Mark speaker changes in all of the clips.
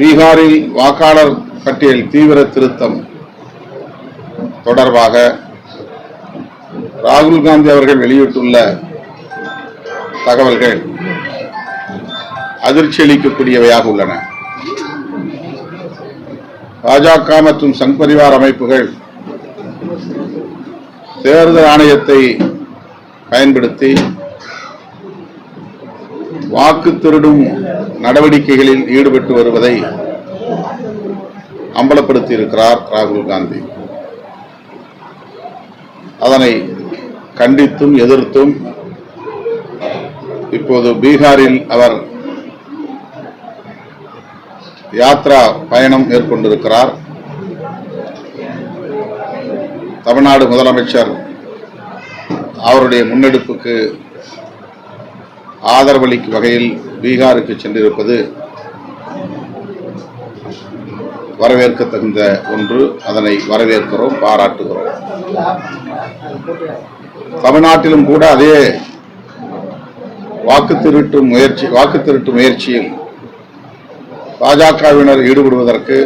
Speaker 1: பீகாரில் வாக்காளர் பட்டியல் தீவிர திருத்தம் தொடர்பாக ராகுல் காந்தி அவர்கள் வெளியிட்டுள்ள தகவல்கள் அதிர்ச்சி அளிக்கக்கூடியவையாக உள்ளன. பாஜக மற்றும் சங் பரிவார் அமைப்புகள் தேர்தல் ஆணையத்தை பயன்படுத்தி வாக்கு திருடும் நடவடிக்கைகளில் ஈடுபட்டு வருவதை அம்பலப்படுத்தி இருக்கிறார் ராகுல் காந்தி. அதனை கண்டித்தும் எதிர்த்தும் இப்போது பீகாரில் அவர் யாத்ரா பயணம் மேற்கொண்டிருக்கிறார். தமிழ்நாடு முதலமைச்சர் அவருடைய முன்னெடுப்புக்கு ஆதரவளிக்கும் வகையில் பீகாருக்கு சென்றிருப்பது வரவேற்க தகுந்த ஒன்று. அதனை வரவேற்கிறோம் பாராட்டுகிறோம். தமிழ்நாட்டிலும் கூட அதே வாக்கு திருட்டு முயற்சி வாக்கு திருட்டு முயற்சியில் பாஜகவினர் ஈடுபடுவதற்கு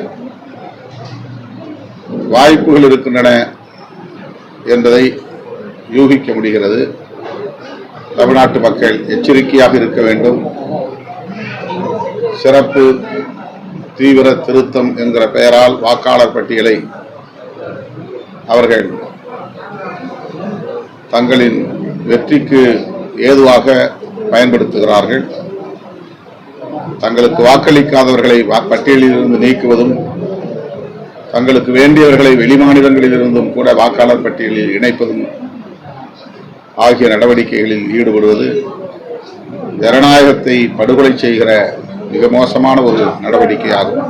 Speaker 1: வாய்ப்புகள் இருக்கின்றன என்பதை யூகிக்க முடிகிறது. தமிழ்நாட்டு மக்கள் எச்சரிக்கையாக இருக்க வேண்டும். சிறப்பு தீவிர திருத்தம் என்கிற பெயரால் வாக்காளர் பட்டியலை அவர்கள் தங்களின் வெற்றிக்கு ஏதுவாக பயன்படுத்துகிறார்கள். தங்களுக்கு வாக்களிக்காதவர்களை வா- பட்டியலிலிருந்து நீக்குவதும் தங்களுக்கு வேண்டியவர்களை வெளிமாநிலங்களிலிருந்தும் கூட வாக்காளர் பட்டியலில் இணைப்பதும் ஆகிய நடவடிக்கைகளில் ஈடுபடுவது ஜனநாயகத்தை படுகொலை செய்கிற மிக மோசமான ஒரு நடவடிக்கையாகும்.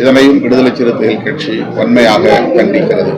Speaker 1: இதனையும் விடுதலை சிறுத்தைகள் கட்சி வன்மையாக கண்டிக்கிறது.